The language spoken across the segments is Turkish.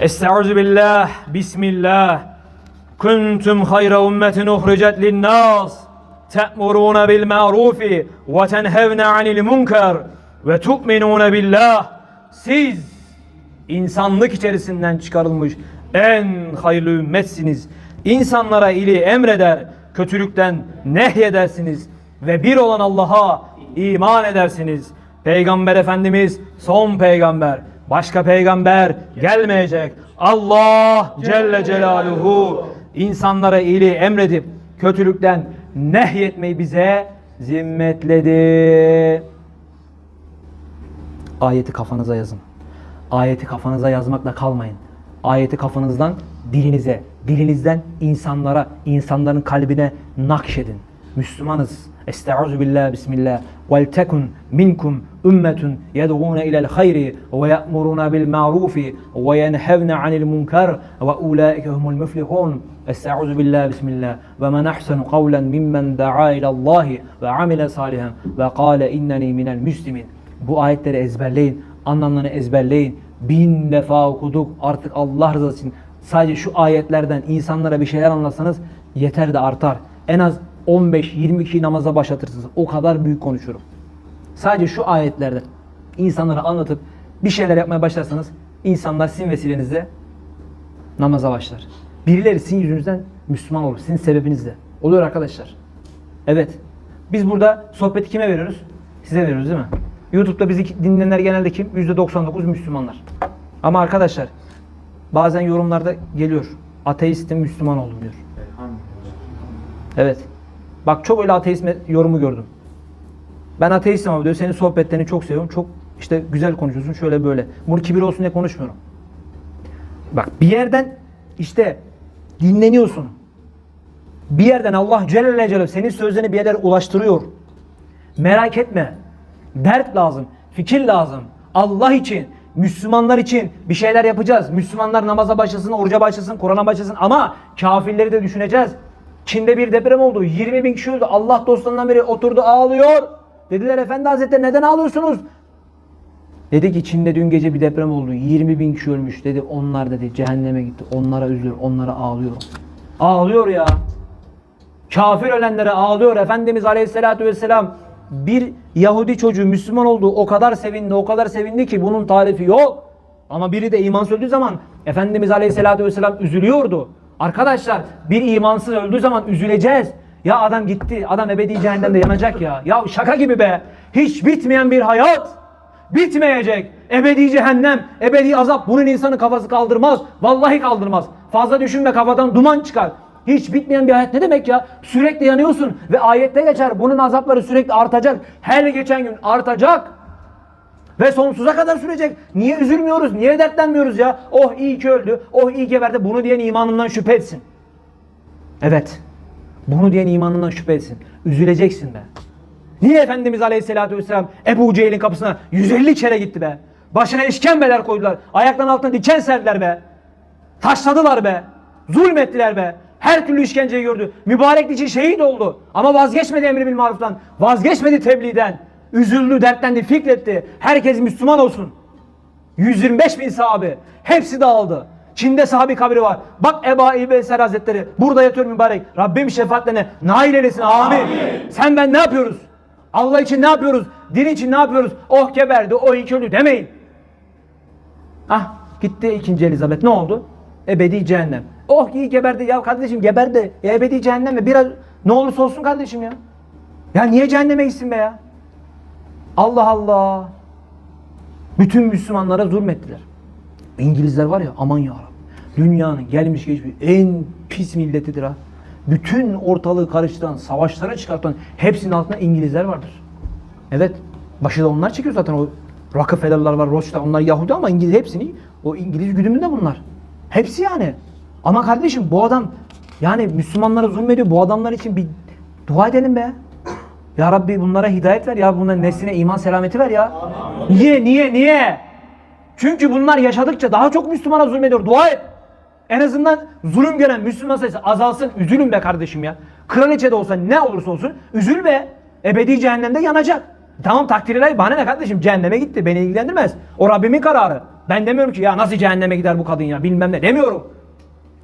Estaizu billah, bismillah. Kuntum hayra ummetin uhricet linnas. Te'muruna bil ma'rufi ve tenhevne anil munkar ve tu'minuna billah. Siz insanlık içerisinden çıkarılmış en hayırlı ümmetsiniz. İnsanlara iyiliği emreder, kötülükten nehyedersiniz ve bir olan Allah'a iman edersiniz. Peygamber Efendimiz son peygamber. Başka peygamber gelmeyecek. Allah Celle Celaluhu insanlara iyiliği emredip kötülükten nehyetmeyi bize zimmetledi. Ayeti kafanıza yazın. Ayeti kafanıza yazmakla kalmayın. Ayeti kafanızdan dilinize, dilinizden insanlara, insanların kalbine nakşedin. Müslümanız. Estaizu billah, bismillah. Vel tekun minkum ümmetun yed'ûne ilel hayri ve ye'muruna bil ma'rufi ve yenhevne anil munkar ve ulaike humul müflihun. Estaizu billah, bismillah. Ve men ahsenu kavlen mimmen da'a ilallahi ve amile salihan ve kâle inneni minel müslimin. Bu ayetleri ezberleyin, anlamlarını ezberleyin. Bin defa okuduk artık Allah rızası için. Sadece şu ayetlerden insanlara bir şeyler anlatsanız yeter de artar. En az 15-20 kişi namaza başlatırsınız. O kadar büyük konuşurum. Sadece şu ayetlerden insanlara anlatıp bir şeyler yapmaya başlarsanız insanlar sizin vesilenizle namaza başlar. Birileri sizin yüzünüzden Müslüman olur. Sizin sebebinizle. Oluyor arkadaşlar. Evet. Biz burada sohbeti kime veriyoruz? Size veriyoruz değil mi? YouTube'da bizi dinleyenler genelde kim? %99 Müslümanlar. Ama arkadaşlar bazen yorumlarda geliyor. Ateistim Müslüman oldum diyor. Evet. Bak çok öyle ateist yorumu gördüm. Ben ateistim abi diyor. Senin sohbetlerini çok seviyorum. Çok işte güzel konuşuyorsun. Şöyle böyle. Bunu kibir olsun diye konuşmuyorum. Bak bir yerden işte dinleniyorsun. Bir yerden Allah Celle Celaluhu senin sözlerini bir yerlere ulaştırıyor. Merak etme. Dert lazım. Fikir lazım. Allah için, Müslümanlar için bir şeyler yapacağız. Müslümanlar namaza başlasın, oruca başlasın, Kur'an'a başlasın ama kafirleri de düşüneceğiz. Çin'de bir deprem oldu. 20 bin kişi öldü. Allah dostlarından biri oturdu ağlıyor. Dediler Efendi Hazretleri neden ağlıyorsunuz? Dedi ki Çin'de dün gece bir deprem oldu. 20 bin kişi ölmüş dedi. Onlar dedi cehenneme gitti. Onlara üzülür. Onlara ağlıyor. Ağlıyor ya. Kafir ölenlere ağlıyor. Efendimiz Aleyhisselatü Vesselam bir Yahudi çocuğu Müslüman oldu. O kadar sevindi, o kadar sevindi ki bunun tarifi yok. Ama biri de imansız öldüğü zaman Efendimiz Aleyhisselatü Vesselam üzülüyordu. Arkadaşlar bir imansız öldüğü zaman üzüleceğiz. Ya adam gitti, adam ebedi cehennemde yanacak ya. Ya şaka gibi be. Hiç bitmeyen bir hayat. Bitmeyecek. Ebedi cehennem, ebedi azap. Bunun insanın kafası kaldırmaz. Vallahi kaldırmaz. Fazla düşünme kafadan duman çıkar. Hiç bitmeyen bir hayat ne demek ya? Sürekli yanıyorsun ve ayette geçer. Bunun azapları sürekli artacak. Her geçen gün artacak. Ve sonsuza kadar sürecek. Niye üzülmüyoruz? Niye dertlenmiyoruz ya? Oh iyi ki öldü. Oh iyi geberdi. Bunu diyen imanından şüphe etsin. Evet. Bunu diyen imanından şüphe etsin. Üzüleceksin be. Niye Efendimiz Aleyhisselatü Vesselam Ebu Cehil'in kapısına 150 kere gitti be? Başına işkembeler koydular. Ayaklarının altına diken serdiler be. Taşladılar be. Zulmettiler be. Her türlü işkenceyi gördü. Mübarek için şehit oldu. Ama vazgeçmedi emri bil maruftan. Vazgeçmedi tebliğden. Üzüldü, dertlendi, fikretti. Herkes Müslüman olsun. 125 bin sahabe. Hepsi dağıldı. Çin'de sahabi kabri var. Bak Eba İbeser Hazretleri burada yatıyor mübarek. Rabbim şefaatlerine nail eylesin. Amin. Sen ben ne yapıyoruz? Allah için ne yapıyoruz? Din için ne yapıyoruz? Oh geberdi, oh iki öldü demeyin. Ah gitti ikinci Elizabeth ne oldu? Ebedi cehennem. Oh iyi geberdi ya kardeşim geberdi. Ya ebedi cehennem mi? Biraz ne olursa olsun kardeşim ya. Ya niye cehenneme gitsin be ya? Allah Allah. Bütün Müslümanlara zulmettiler. İngilizler var ya aman ya Dünyanın gelmiş geçmiş en pis milletidir ha. Bütün ortalığı karıştıran, savaşlara çıkartan hepsinin altında İngilizler vardır. Evet. Başı da onlar çekiyor zaten o Rockefeller'lar var, Rothschild onlar Yahudi ama İngiliz hepsini o İngiliz güdümünde bunlar. Hepsi yani. Ama kardeşim bu adam yani Müslümanlara zulmediyor. Bu adamlar için bir dua edelim be. Ya Rabbi bunlara hidayet ver ya. Bunların nesline iman selameti ver ya. Niye? Niye? Niye? Çünkü bunlar yaşadıkça daha çok Müslümana zulmediyor. Dua et. En azından zulüm gören Müslüman sayısı azalsın. Üzülün be kardeşim ya. Kraliçe de olsa ne olursa olsun üzül be. Ebedi cehennemde yanacak. Tamam takdir ilahi bana ne kardeşim cehenneme gitti beni ilgilendirmez. O Rabbimin kararı. Ben demiyorum ki ya nasıl cehenneme gider bu kadın ya bilmem ne demiyorum.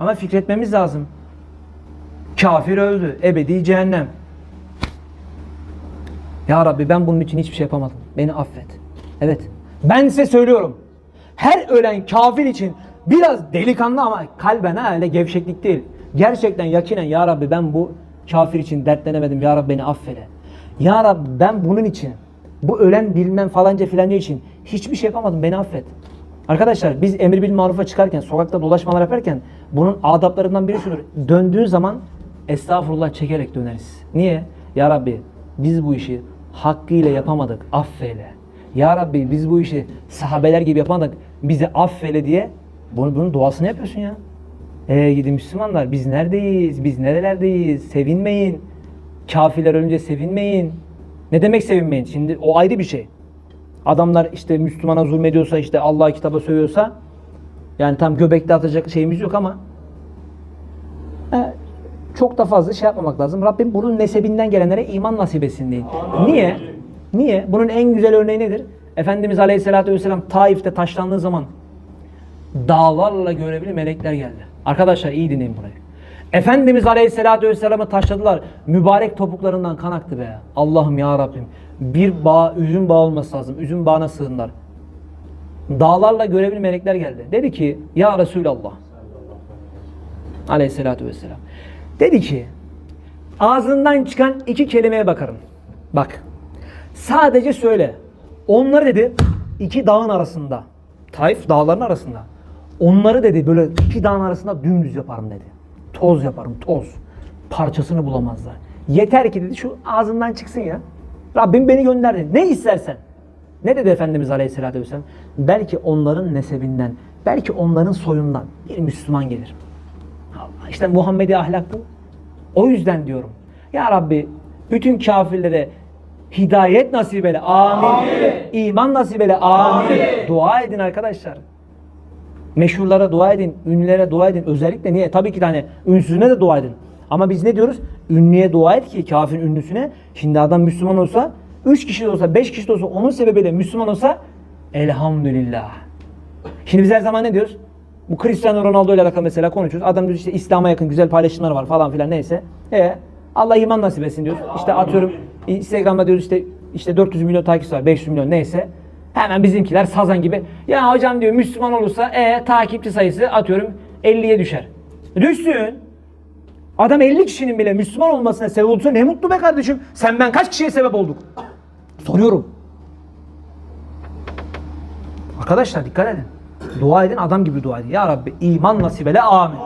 Ama fikretmemiz lazım. Kafir öldü. Ebedi cehennem. Ya Rabbi ben bunun için hiçbir şey yapamadım. Beni affet. Evet. Ben size söylüyorum. Her ölen kafir için biraz delikanlı ama kalben ha öyle gevşeklik değil. Gerçekten yakinen ya Rabbi ben bu kafir için dertlenemedim. Ya Rabbi beni affeyle. Ya Rabbi ben bunun için bu ölen bilmem falanca filanca için hiçbir şey yapamadım. Beni affet. Arkadaşlar biz emir bil marufa çıkarken, sokakta dolaşmalar yaparken bunun adaplarından biri şudur. Döndüğün zaman estağfurullah çekerek döneriz. Niye? Ya Rabbi biz bu işi hakkıyla yapamadık. Affeyle. Ya Rabbi biz bu işi sahabeler gibi yapamadık. Bizi affeyle diye bunu, bunun duasını yapıyorsun ya. Ey gidi Müslümanlar biz neredeyiz? Biz nerelerdeyiz? Sevinmeyin. Kafirler ölünce sevinmeyin. Ne demek sevinmeyin? Şimdi o ayrı bir şey. Adamlar işte Müslümana zulmediyorsa işte Allah kitaba sövüyorsa yani tam göbekte atacak şeyimiz yok ama çok da fazla şey yapmamak lazım. Rabbim bunun nesebinden gelenlere iman nasip etsin deyin. Niye? Niye? Bunun en güzel örneği nedir? Efendimiz Aleyhisselatü Vesselam Taif'te taşlandığı zaman dağlarla görevli melekler geldi. Arkadaşlar iyi dinleyin burayı. Efendimiz Aleyhisselatü Vesselam'ı taşladılar. Mübarek topuklarından kan aktı be. Allah'ım ya Rabbim. Bir bağ, üzüm bağı olması lazım. Üzüm bağına sığınlar. Dağlarla görevli melekler geldi. Dedi ki ya Resulallah. Aleyhisselatü Vesselam. Dedi ki ağzından çıkan iki kelimeye bakarım. Bak. Sadece söyle. Onları dedi iki dağın arasında. Taif dağların arasında. Onları dedi böyle iki dağın arasında dümdüz yaparım dedi. Toz yaparım toz. Parçasını bulamazlar. Yeter ki dedi şu ağzından çıksın ya. Rabbim beni gönderdi. Ne istersen. Ne dedi Efendimiz Aleyhisselatü Vesselam? Belki onların nesebinden, belki onların soyundan bir Müslüman gelir. İşte Muhammedi ahlak bu. O yüzden diyorum. Ya Rabbi bütün kafirlere hidayet nasip eyle. Amin. İman nasip eyle. Amin. Dua edin arkadaşlar. Meşhurlara dua edin, ünlülere dua edin. Özellikle niye? Tabii ki de hani ünsüzüne de dua edin. Ama biz ne diyoruz? Ünlüye dua et ki kafir ünlüsüne. Şimdi adam Müslüman olsa, 3 kişi de olsa, 5 kişi de olsa onun sebebiyle Müslüman olsa elhamdülillah. Şimdi biz her zaman ne diyoruz? Bu Cristiano Ronaldo ile alakalı mesela konuşuyoruz. Adam diyor işte İslam'a yakın güzel paylaşımlar var falan filan neyse. E Allah iman nasip etsin diyoruz. İşte atıyorum Instagram'da diyoruz işte işte 400 milyon takipçisi var, 500 milyon neyse. Hemen bizimkiler sazan gibi. Ya hocam diyor Müslüman olursa e takipçi sayısı atıyorum 50'ye düşer. Düşsün. Adam 50 kişinin bile Müslüman olmasına sebep olursa ne mutlu be kardeşim. Sen ben kaç kişiye sebep olduk? Soruyorum. Arkadaşlar dikkat edin. Dua edin adam gibi dua edin. Ya Rabbi iman nasip eyle amin.